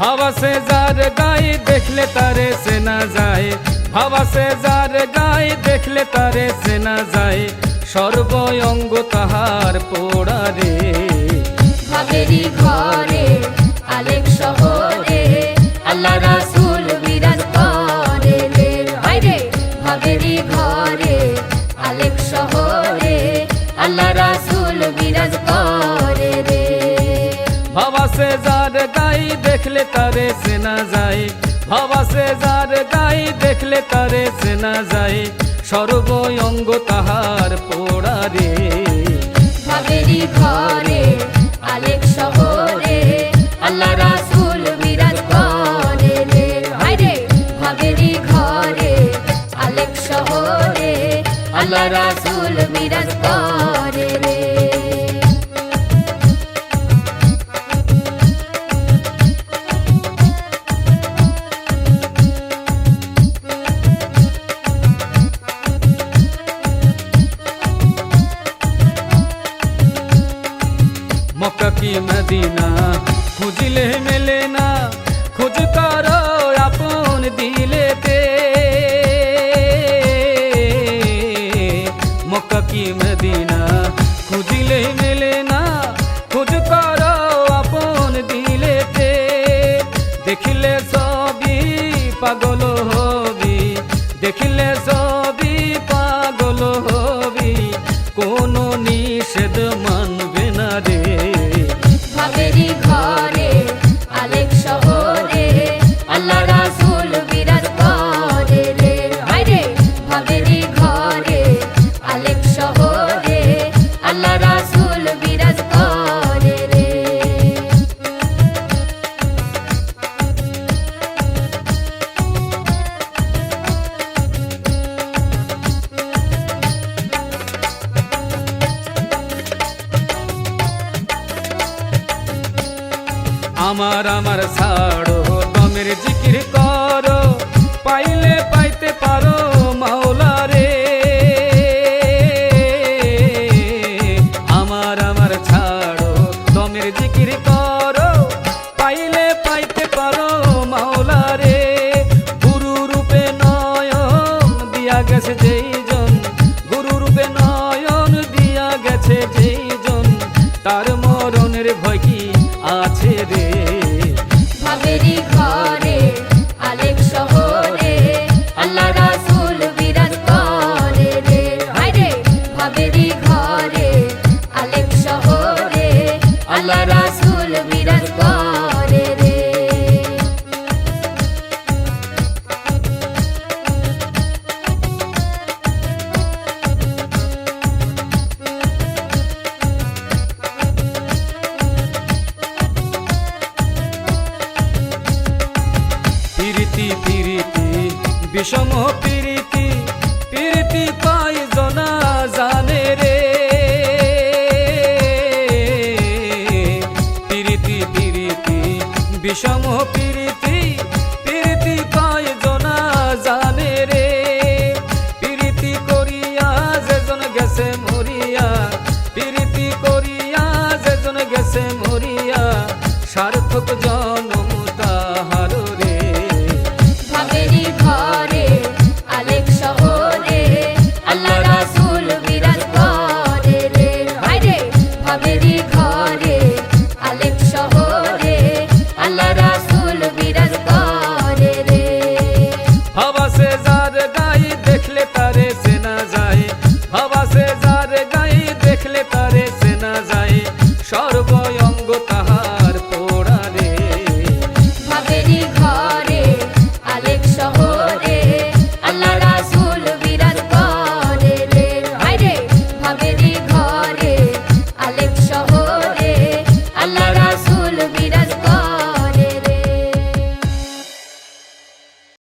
ভাবা সে যার গায়ে দেখলে তারে সেনা যায়। ভাবা সে যার গায়ে দেখলে তারে সেনা যায়। সর্বঙ্গ তাহার পোড়া রে। ভাবেরি ঘরে আলেক শহরে, আল্লাহ রাসূল বিরাজ করে রে। হায় রে ভাবেরি ঘরে আলেক শহরে, আল্লাহ রাসূল বিরাজ করে। ভাবা সে যার গায়ে দেখলে তারে সেনা যায়। ভাবা সে যার গায়ে দেখলে তারে সেনা যায়। সর্বঙ্গ তাহার পোড়া রে। ভাবেরি ঘরে আলেক শহরে, আল্লাহ রাসূল বিরাজ করে রে। হায় রে ভাবেরি আলেক শহরে, আল্লাহ রাসূল বিরাজ করে রে। কি মদিনা খুঁজলে মেলে না খোঁজ করো আপন দিলেতে মক্কা কি মদিনা খুঁজলে মেলে না খোঁজ করো আপন দিলেতে দেখিলে সবই পাগল হবি দেখিলে সবই আমার আমার ছাড়ো দমের জিকির করো, পাইলে পাইতে পারো মাওলা রে। আমার আমার ছাড়ো দমের জিকির করো, পাইলে পাইতে পারো মাওলা রে। গুরু রূপে নয়ন দিয়া গেছে যেইজন, গুরু রূপে নয়ন দিয়া গেছে যেইজন, তার মরণের ভয় কি আছে রে। ভাবেরি পিরিতি পিরিতি, বিষম পিরিতি পিরিতি পাই জনা জানে রে। পিরিতি পিরিতি, বিষম পিরিতি পিরিতি পাই জনা জানে রে। পিরিতি করিয়া যেজন গেছে মরিয়া, পিরিতি করিয়া যেজন গেছে মরিয়া, সার্থক জন্ম हवा से जा रे गई देख लेता